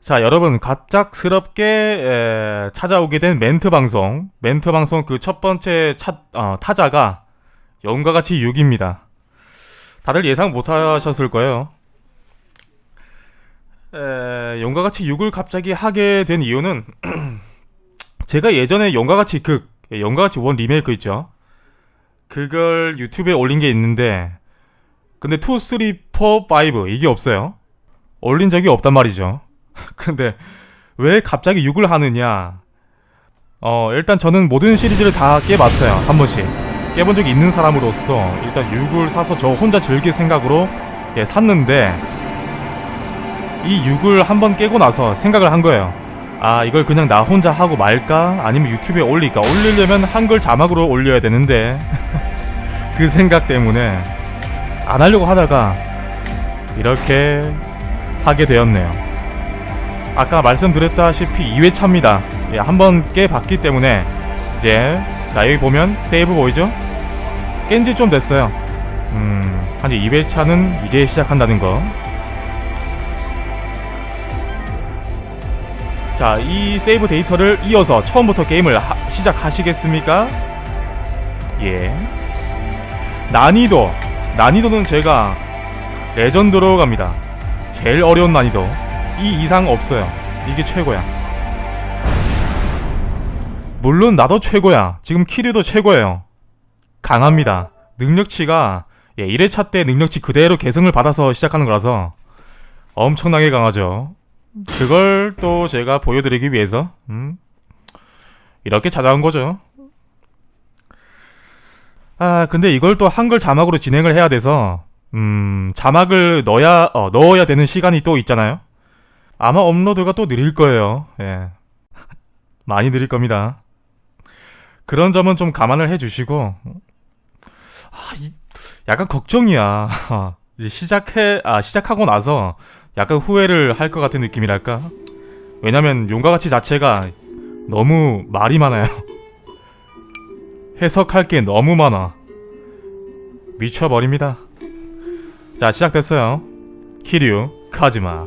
자, 여러분 갑작스럽게 에, 찾아오게 된 멘트 방송. 멘트 방송 그 첫 번째 차, 어, 타자가 영과 같이 6입니다. 다들 예상 못 하셨을 거예요. 에, 용과 같이 6을 갑자기 하게 된 이유는 제가 예전에 용과 같이 극, 예, 용과 같이 원 리메이크 있죠. 그걸 유튜브에 올린 게 있는데 근데 2, 3, 4, 5 이게 없어요. 올린 적이 없단 말이죠. 근데 왜 갑자기 6을 하느냐? 어, 일단 저는 모든 시리즈를 다 깨봤어요. 한 번씩. 깨본 적이 있는 사람으로서 일단 6을 사서 저 혼자 즐길 생각으로 예, 샀는데 이 6을 한번 깨고 나서 생각을 한 거예요. 아, 이걸 그냥 나 혼자 하고 말까? 아니면 유튜브에 올릴까? 올리려면 한글 자막으로 올려야 되는데 그 생각 때문에 안 하려고 하다가 이렇게 하게 되었네요. 아까 말씀드렸다시피 2회차입니다. 예, 한번 깨봤기 때문에 이제 자 여기 보면 세이브 보이죠? 깬지 좀 됐어요. 음, 한 2회차는 이제 시작한다는 거. 자, 이 세이브 데이터를 이어서 처음부터 게임을 하- 시작하시겠습니까? 예. 난이도. 난이도는 제가 레전드로 갑니다. 제일 어려운 난이도. 이 이상 없어요. 이게 최고야. 물론 나도 최고야. 지금 키류도 최고예요. 강합니다. 능력치가 예, 1회차 때 능력치 그대로 개성을 받아서 시작하는 거라서 엄청나게 강하죠. 그걸 또 제가 보여드리기 위해서 음, 이렇게 찾아온 거죠. 아 근데 이걸 또 한글 자막으로 진행을 해야 돼서 음 자막을 넣어야 어, 넣어야 되는 시간이 또 있잖아요. 아마 업로드가 또 느릴 거예요. 예. 많이 느릴 겁니다. 그런 점은 좀 감안을 해주시고 아, 이, 약간 걱정이야. 이제 시작해 아 시작하고 나서 약간 후회를 할 것 같은 느낌이랄까. 왜냐면 용과 같이 자체가 너무 말이 많아요. 해석할 게 너무 많아. 미쳐버립니다. 자 시작됐어요. 키류 카즈마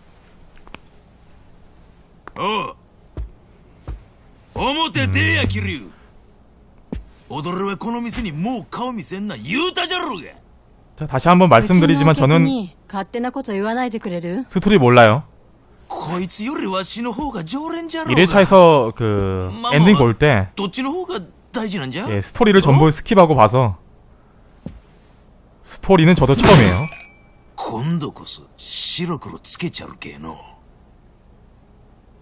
表てや桐生踊るはこの店にもう顔見せんな言うたじゃろうが 자, 다시 한번 말씀드리지만 うちのお客 저는 に勝手なこと言わないでくれる 스토리 몰라요. こいつよりわしの方が常連じゃろうが 1회차에서 그 마마. 엔딩 볼 때 どっちの方が大事なんじゃ 예, 스토리를 전부 스킵하고 봐서 스토리는 저도 처음이에요. 今度こそ白黒つけちゃるけえのおう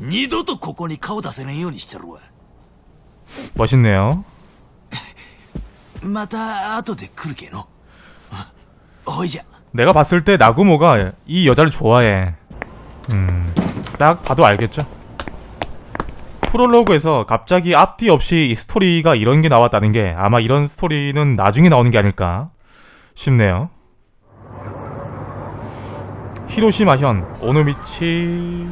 二度とここに顔出せないようにしちゃるわ 멋있네요. また後で来るけのあほいじゃ 내가 봤을 때 나구모가 이 여자를 좋아해. 음, 딱 봐도 알겠죠. 프롤로그에서 갑자기 앞뒤 없이 이 스토리가 이런 게 나왔다는 게 아마 이런 스토리는 나중에 나오는 게 아닐까 싶네요. 히로시마 현 오노미치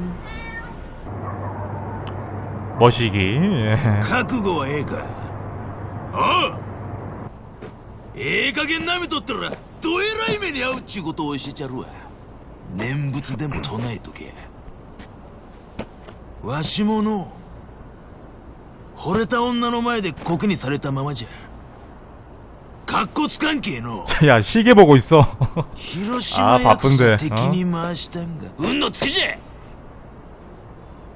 머시기 예. 覚悟はええかおうええ加減なめとったらどえらい目に遭うっちゅうことを教えちゃるわ念仏でも唱えとけわしもの惚れた女の前で酷にされたままじゃかっこつかんけえの 야 시계 보고 있어 広島 아 ヤク 바쁜데 ソ敵に回したんが運の尽きじゃ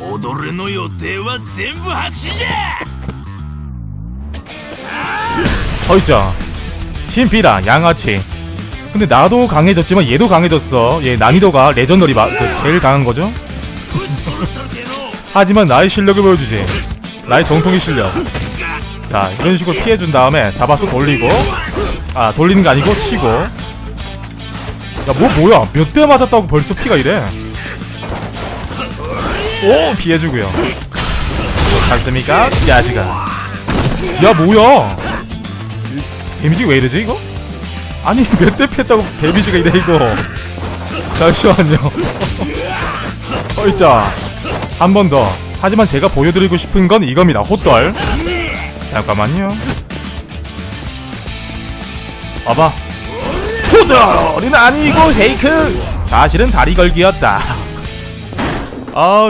踊れの予定は全部白紙じゃ 허이자 신비라 양아치 근데 나도 강해졌지만 얘도 강해졌어 얘 난이도가 레전더리 마, 그 제일 강한 거죠 こいつ殺したるけえの 하지만 나의 실력을 보여주지 나의 정통의 실력 자 이런 식으로 피해준 다음에 잡아서 돌리고 아 돌리는 게 아니고 치고 야 뭐 뭐야 몇 대 맞았다고 벌써 피가 이래 오 피해주고요. 잘습니까? 야시가 야 뭐야? 데미지 왜 이러지 이거? 아니 몇 대 피했다고 데미지가 이래 이거. 잠시만요. 어이자 한 번 더. 하지만 제가 보여드리고 싶은 건 이겁니다 호떨 잠깐만요. 봐봐. 호떨은 아니고 페이크. 사실은 다리 걸기였다. 아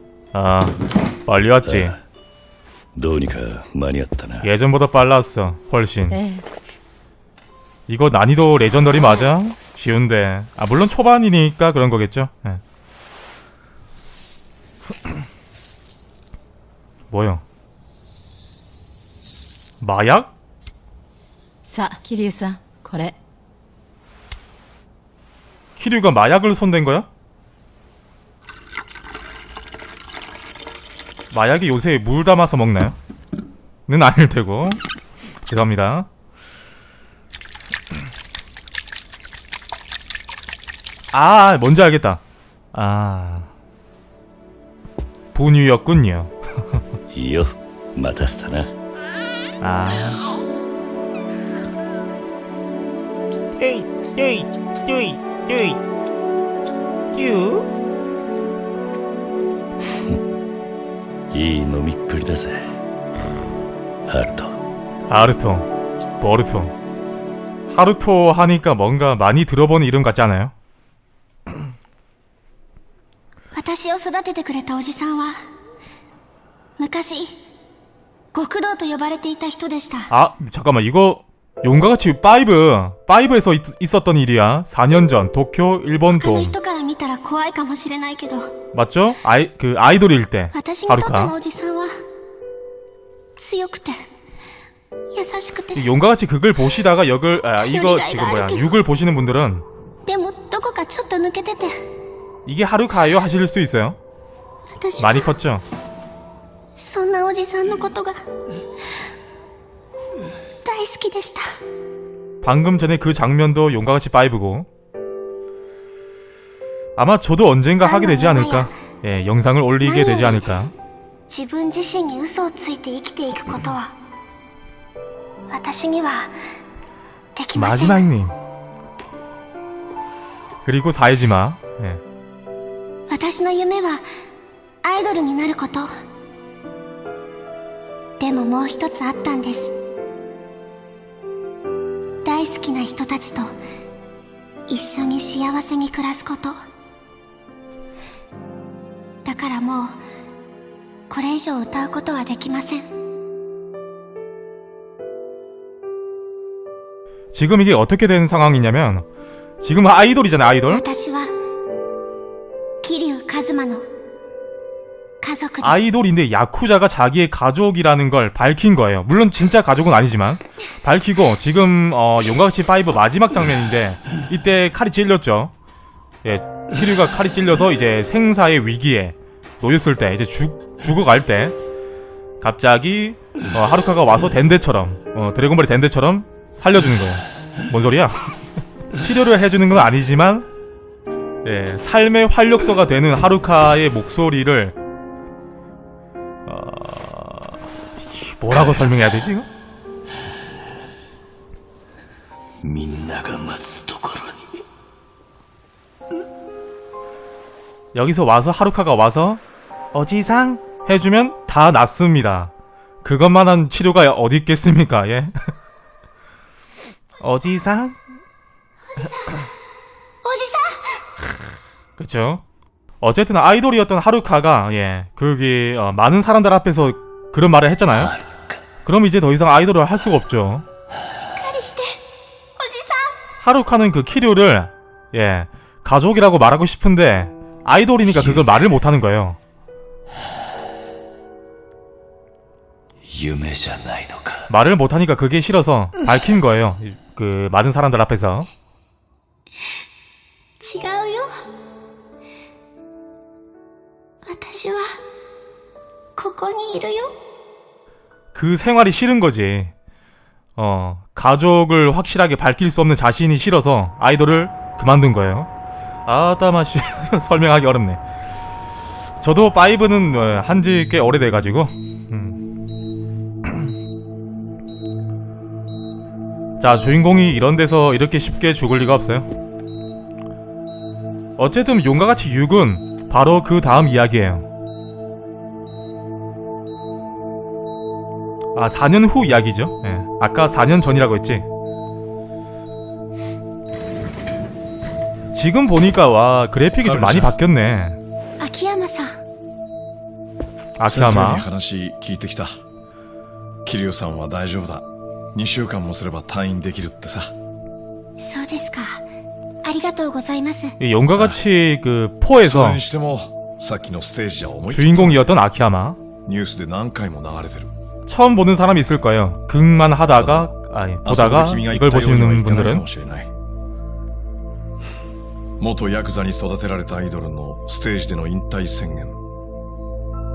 아 빨리 왔지. どうにか間に合ったな 예전보다 빨랐어 훨씬. ええ 이거 난이도 레전더리 맞아? 쉬운데 아 물론 초반이니까 그런 거겠죠. 예. 뭐요? 마약? さあ桐生さんこれ 키류가 마약을 손댄 거야? 마약이 요새 물 담아서 먹나요? 는 아닐 테고. 죄송합니다. 아 뭔지 알겠다. 아. 분유였군요. 이요 마다스타나? 아. 에이 에이 에이 에이 큐 いい飲みっぷりだぜハルト 하루토, 보르토. 하루토 하니까 뭔가 많이 들어본 이름 같지 않아요? 私を育ててくれたおじさんは昔極道と呼ばれていた人でした 아, 잠깐만, 이거 용과 같이 5, 5에서 있, 있었던 일이야. 4년 전, 도쿄, 일본 他の 돔. 人から 見たら怖いかもしれないけど 맞죠? 아이, 그 아이돌일 때. 私にとっての 하루카. おじさんは強くて優しくて 이 용과 같이 극을 보시다가 역을, 아, 이거 지금 뭐야, 6을 보시는 분들은 でもどこかちょっと抜けてて 이게 하루카요 하실 수 있어요. 私は 많이 컸죠? そんなおじさんのことが大好きでした 방금 전에 그 장면도 용과 같이 5고. 아마 저도 언젠가 하게 되지 않을까. 예, 영상을 올리게 되지 않을까. 自分自身に嘘をついて生きていくことは私にはできません 마지막님. 그리고 사이지마. 예. 私の夢はアイドルになることでももう一つあったんです大好きな人たちと一緒に幸せに暮らすこと だ からもうこれ以上歌うことはできません 지금 이게 어떻게 된 상황이냐면 지금 아이돌이잖아요 아이돌 私は桐生一馬の家族です 아이돌인데 야쿠자가 자기의 가족이라는 걸 밝힌 거예요. 물론 진짜 가족은 아니지만 밝히고 지금 어, 용가같이 5 마지막 장면인데 이때 칼이 찔렸죠. 예, 키류가 칼이 찔려서 이제 생사의 위기에 놓였을 때 이제 죽 죽어갈 때 갑자기 어, 하루카가 와서 덴데처럼 어, 드래곤볼의 덴데처럼 살려주는 거예요. 뭔 소리야? 치료를 해주는 건 아니지만 예, 삶의 활력소가 되는 하루카의 목소리를 어... 뭐라고 설명해야 되지 이거? みんなが待つところに 여기서 와서 하루카가 와서 어지상 해주면 다 낫습니다. 그것만한 치료가 어디 있겠습니까? 예. 어지상? 어지상? 그렇죠. 어쨌든 아이돌이었던 하루카가 예 그게 어, 많은 사람들 앞에서 그런 말을 했잖아요. 그럼 이제 더 이상 아이돌을 할 수가 없죠. 하루카는 그 키류를 예 가족이라고 말하고 싶은데 아이돌이니까 그걸 말을 못하는 거예요. 夢じゃないのか 말을 못하니까 그게 싫어서 밝힌 거예요. 그 많은 사람들 앞에서 違うよ私はここにいるよ 그 생활이 싫은 거지. 어 가족을 확실하게 밝힐 수 없는 자신이 싫어서 아이돌을 그만둔 거예요. 아따마씨 설명하기 어렵네. 저도 파이브는 어, 한지 꽤 오래돼가지고. 자 주인공이 이런 데서 이렇게 쉽게 죽을 리가 없어요. 어쨌든 용과 같이 6은 바로 그 다음 이야기예요. 아 4년 후 이야기죠. 예. 아까 4년 전이라고 했지. 지금 보니까 와 그래픽이 좀 많이 바뀌었네. 秋山さん先生 아키라마. に話聞いてきた桐生さんは大丈夫だ 2週間もすれば退院できるってさそうですかありがとうございます 이 용과 같이 그 それ 4에서 にしてもさっきのステージじゃ思いっきり 주인공이었던 아키야마. ニュースで何回も流れてる 처음 보는 사람이 있을 거예요. 극만 하다가 아니 遊ん 보다가 で君が言 이걸 ったようにはい 보시는 かないか 분들은 もしれない元ヤクザに育てられたアイドルのステージでの引退宣言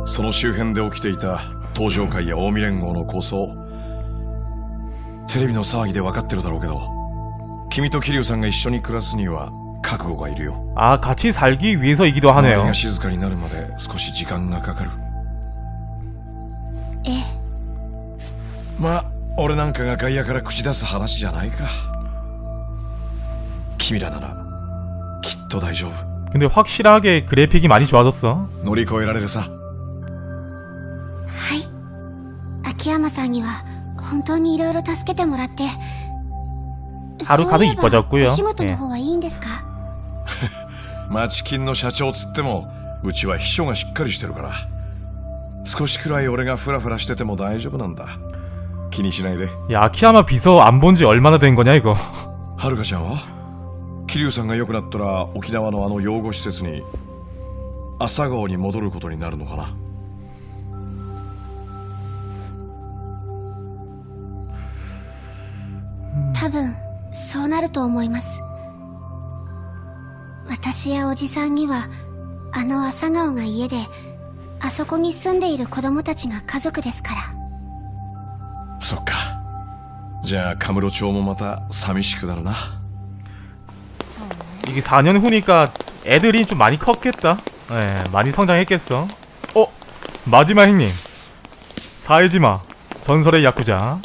その周辺で起きていた東上会や近江連合の構想 テレビの騒ぎで分かってるだろうけど君と桐生さんが一緒に暮らすには覚悟がいるよ 아 같이 살기 위해서이기도 周り 하네요. が静かになるまで少し時間がかかるええまあ俺なんかが外野から口出す話じゃないか君らならきっと大丈夫 근데 확실하게 그래픽이 많이 좋아졌어. 乗り越えられるさはい秋山さんには 本当にいろいろ助けてもらってハルカでそういえば 이뻐졌고요 お仕事の方はいいんですか、町金の社長つってもうちは秘書がしっかりしてるから少しくらい俺がフラフラしてても大丈夫なんだ気にしないで 야 아키야마 비서 안 본 지 얼마나 된 거냐 이거. はるかちゃんは桐生さんが良くなったら沖縄のあの養護施設に朝顔に戻ることになるのかな 多分そうなると思います私やおじさんにはあの朝顔が家であそこに住んでいる子供たちが家族ですからそっかじゃあカムロ町もまた寂しくなるな 이게 4년 후니까 애들이 좀 많이 컸겠다. 예, 많이 성장했겠어. 어? 마지막 형님. 사이지마. 전설의 야쿠자.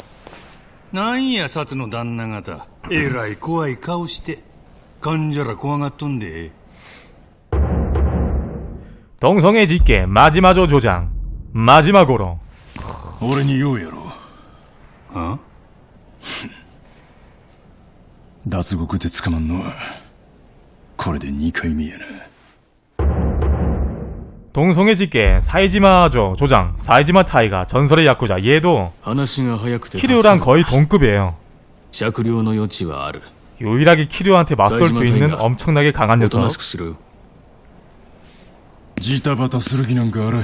なんや、薩の旦那方。えらい怖い顔して。患者ら怖がっとんで。 동성애 직계 마지막조 조장. 마지막으로. 俺に言うやろ。あ脱獄で捕まんのは、これで2回目やな。 동성애 직계 사이지마죠 조장 사이지마 타이가 전설의 야쿠자 얘도 키류랑 거의 동급이에요. 유일하게 키류한테 맞설 수 있는 엄청나게 강한 녀석. 지타바타 쓰르기는 거 알아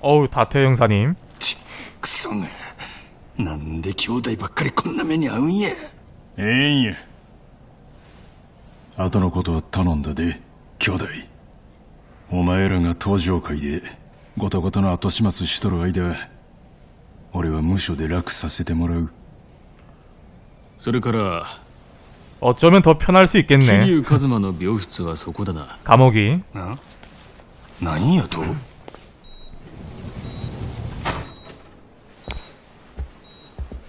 어우 다태 형사님. 그성해. なんで兄弟ばっかりこんな目に遭うんやええんや後のことは頼んだで兄弟お前らが登場会でごたごたの後始末しとる間俺は無所で楽させてもらうそれから 어쩌면 더 편할 수 桐 있겠네 生一馬の病室はそこだな 감옥이 なんやと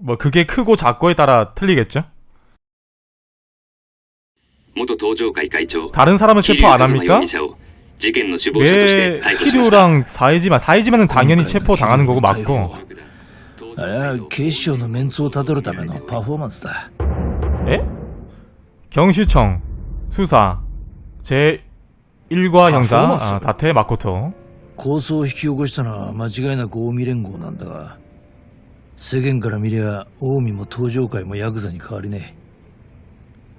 뭐 그게 크고 작고에 따라 틀리겠죠? 元登場会会長 다른 사람은 桐 체포 生 안 一馬容 합니까? 疑者を事件の首謀者として 왜 逮捕しました 키류랑 사이지만 사이지만은 당연히 체포 당하는 거고 맞고 あれは警視庁のメンツをたどるためのパフォーマンスだ 에? 경시청 수사 제 1과 형사 파포먼스. 아, 다테 마코토 構想を引き起こしたのは間違いなく近江連合なんだが 世間から見りゃ近江も東上会もヤクザに変わりねえ。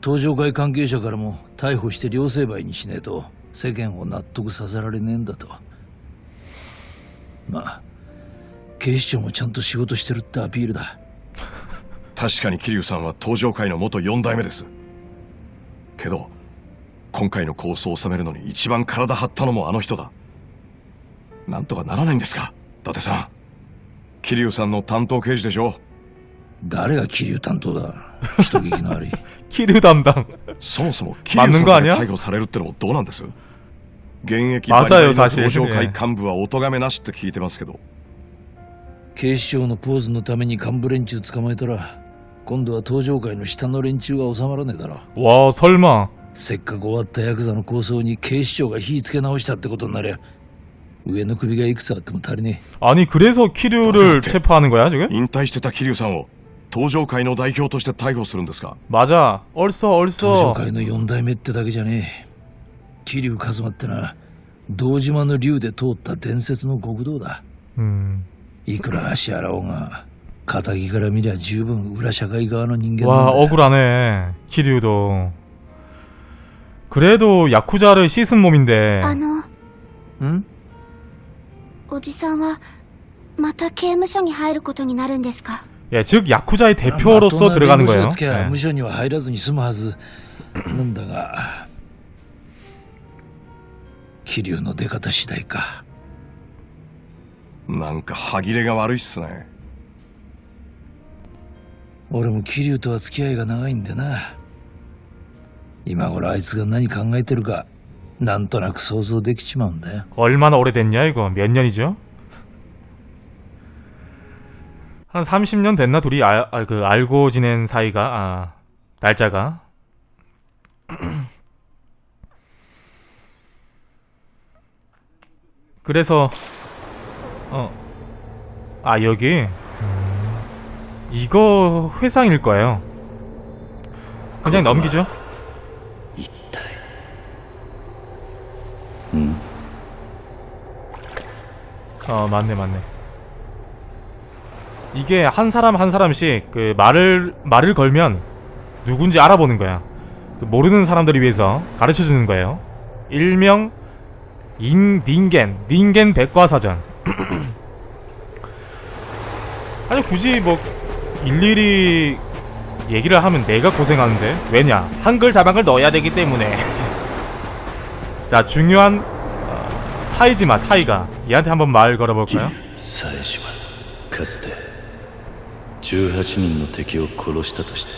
東上会関係者からも逮捕して両成敗にしねえと世間を納得させられねえんだと。まあ警視庁もちゃんと仕事してるってアピールだ。確かに桐生さんは登場会の元4代目です。けど今回の構想を収めるのに一番体張ったのもあの人だ。なんとかならないんですか伊達さん。桐生さんの担当刑事でしょ誰が桐生担当だ？人聞きのあり桐生担当。そもそも桐生さんが逮捕されるってのもどうなんです？現役バリバリの東上会幹部はお咎めなしって聞いてますけど。警視庁のポーズのために幹部連中捕まえたら今度は東上会の下の連中は収まらねえだろわあ설마せっかく終わったヤクザの抗争に警視庁が火つけ直したってことになりゃ上の首がいくつあっても足りね 아니 그래서 키류를 어때? 체포하는 거야 지금? 引退してた桐生さんを登場会の代表として逮捕するんですか 맞아 얼써 え登場 얼써 会の四代目ってだけじゃねえ桐生一馬ってのは堂島の竜で通った伝説の極道だ 음. いくら足洗おうが仇から見りゃ十分裏社会側の人間な 와 んだ 억울하네 키류도 그래도 야쿠자를 씻은 몸인데 あのん おじさんはまた刑務所に入ることになるんですか 예, 즉 야쿠자의 대표로서 まあ 들어가는 まあ 거예요 つけば 예. 無所には入らずに済むはずなんだが桐生の出方次第かなんか歯切れが悪いっすね俺も桐生とは付き合いが長いんでな今頃あいつが何考えてるか なんとなく想像できちまうんだよ 얼마나 오래됐냐 이거 몇 년이죠? 한 30년 됐나 둘이 알, 아, 그 알고 지낸 사이가 아 날짜가 그래서 어아 여기 음, 이거 회상일 거예요 그냥 넘기죠 うん어 맞네 맞네. 이게 한 사람 한 사람씩 그 말을 말을 걸면 누군지 알아보는 거야. 그 모르는 사람들을 위해서 가르쳐 주는 거예요. 일명 인 닌겐 닌겐 백과사전. 아니 굳이 뭐 일일이 얘기를 하면 내가 고생하는데? 왜냐? 한글 자막을 넣어야 되기 때문에 자 중요한 어, 사이지마 타이가 얘한테 한번 말 걸어볼까요? 冴島かつて18人の敵を殺したとして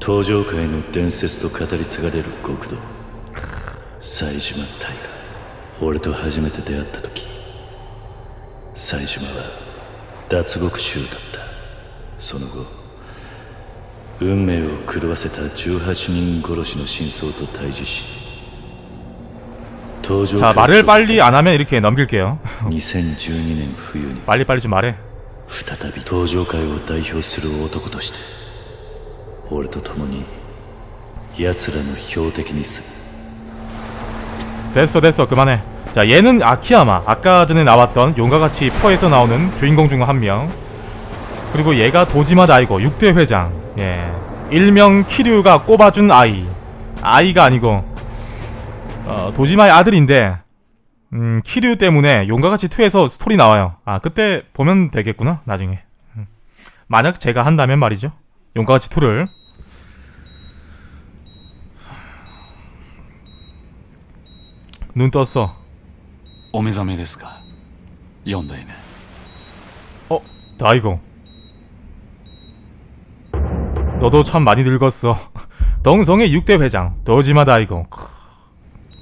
登場界の伝説と語り継がれる極道冴島大河俺と初めて出会った時冴島は脱獄囚だったその後運命を狂わせた18人殺しの真相と対峙し登場 자 界 말을 빨리 안 하면 이렇게 넘길게요 2012年冬に 빨리빨리 좀 말해 再び登場界を代表する男として俺と共に奴らの標的にする 됐어 됐어 그만해 자 얘는 아키야마 아까 전에 나왔던 용과같이 퍼에서 나오는 주인공 중 한 명 그리고 얘가 도지마 다이고 6대 회장 예 일명 키류가 꼽아준 아이 아이가 아니고 어, 도지마의 아들인데 음 키류 때문에 용과같이 2에서 스토리 나와요 아 그때 보면 되겠구나 나중에 음. 만약 제가 한다면 말이죠 용과같이 2를 눈 떴어 お目覚めですか四代目 어, 다이고. 너도 참 많이 늙었어. 덩성의 6대 회장, 도지마 다이고.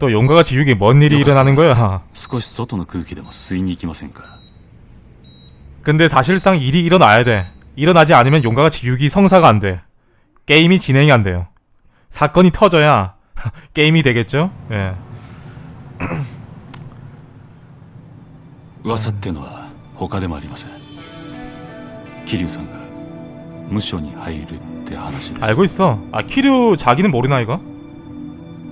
또 용과같이 6이 뭔 일이 일어나는 거야? 少し外の空気でも吸いに行きませんか 근데 사실상 일이 일어나야 돼. 일어나지 않으면 용과같이 6이 성사가 안 돼. 게임이 진행이 안 돼요. 사건이 터져야 게임이 되겠죠? 예. 噂ってのは他でもありません桐生さんが無所に入るって話です 알고 있어. 아, 키류 자기는 모르나 이거?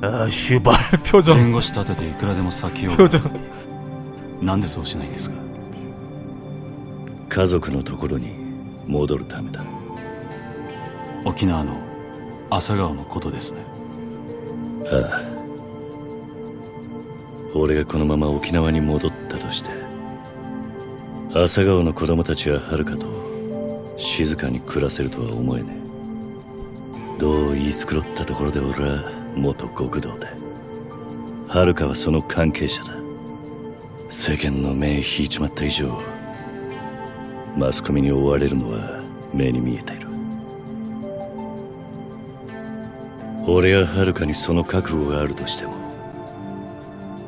ああ、シュバル。표 정。 弁護士立てていくらでも先を。表情。なんでそうしないんですか？家族のところに戻るためだ。沖縄の朝顔のことですね。ああ。俺がこのまま沖縄に戻ったとして、朝顔の子供たちははるかと静かに暮らせるとは思えねえ。どう言い繕ったところで俺は元極道で。遥かはその関係者だ。世間の目引いちまった以上マスコミに追われるのは目に見えている。俺や遥かにその覚悟があるとしても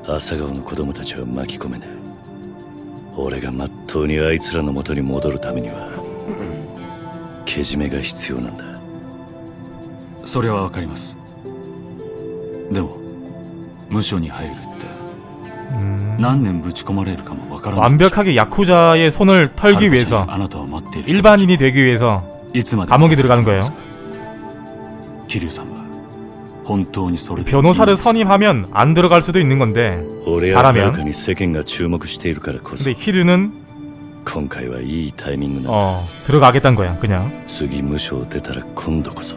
朝顔の子供たちは巻き込めない俺がまっとうにあいつらの元に戻るためには けじめが必要なんだ。それはわかりますでも無所に入るって何年ぶち込まれるかもわからない 완벽하게 야쿠자의 손을 털기 위해서 あなたを待っている人 일반인이 되기 위해서 いつまで 감옥에 들어가는 거예요. 桐生さんは本当にそれで 변호사를 いいんですか 선임하면 안 들어갈 수도 있는 건데 俺や 잘하면 遥かに世間が注目しているからこそ 근데 히르는 今回はいいタイミングなんだ 어 들어가겠다는 거야 그냥 次無償出たら今度こそ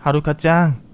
하루카짱